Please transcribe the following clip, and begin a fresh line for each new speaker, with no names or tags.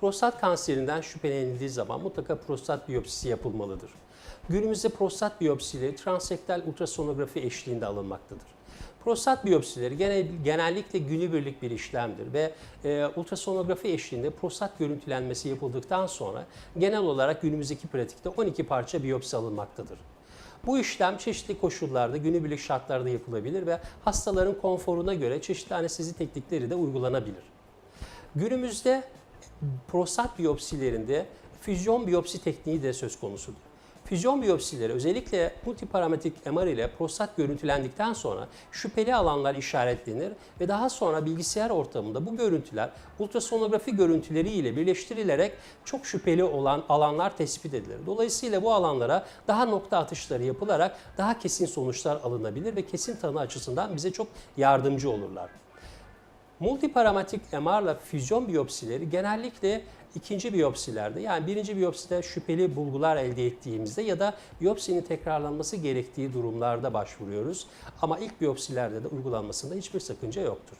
Prostat kanserinden şüphelenildiği zaman mutlaka prostat biyopsisi yapılmalıdır. Günümüzde prostat biyopsileri transrektal ultrasonografi eşliğinde alınmaktadır. Prostat biyopsileri genel, genellikle günübirlik bir işlemdir ve e, ultrasonografi eşliğinde prostat görüntülenmesi yapıldıktan sonra genel olarak günümüzdeki pratikte 12 parça biyopsi alınmaktadır. Bu işlem çeşitli koşullarda, günübirlik şartlarda yapılabilir ve hastaların konforuna göre çeşitli anestezi teknikleri de uygulanabilir. Günümüzde prostat biyopsilerinde füzyon biyopsi tekniği de söz konusudur. Füzyon biyopsileri özellikle multiparametrik MR ile prostat görüntülendikten sonra şüpheli alanlar işaretlenir ve daha sonra bilgisayar ortamında bu görüntüler ultrasonografi görüntüleri ile birleştirilerek çok şüpheli olan alanlar tespit edilir. Dolayısıyla bu alanlara daha nokta atışları yapılarak daha kesin sonuçlar alınabilir ve kesin tanı açısından bize çok yardımcı olurlar. Multiparametrik MR ile füzyon biyopsileri genellikle ikinci biyopsilerde yani birinci biyopside şüpheli bulgular elde ettiğimizde ya da biyopsinin tekrarlanması gerektiği durumlarda başvuruyoruz. Ama ilk biyopsilerde de uygulanmasında hiçbir sakınca yoktur.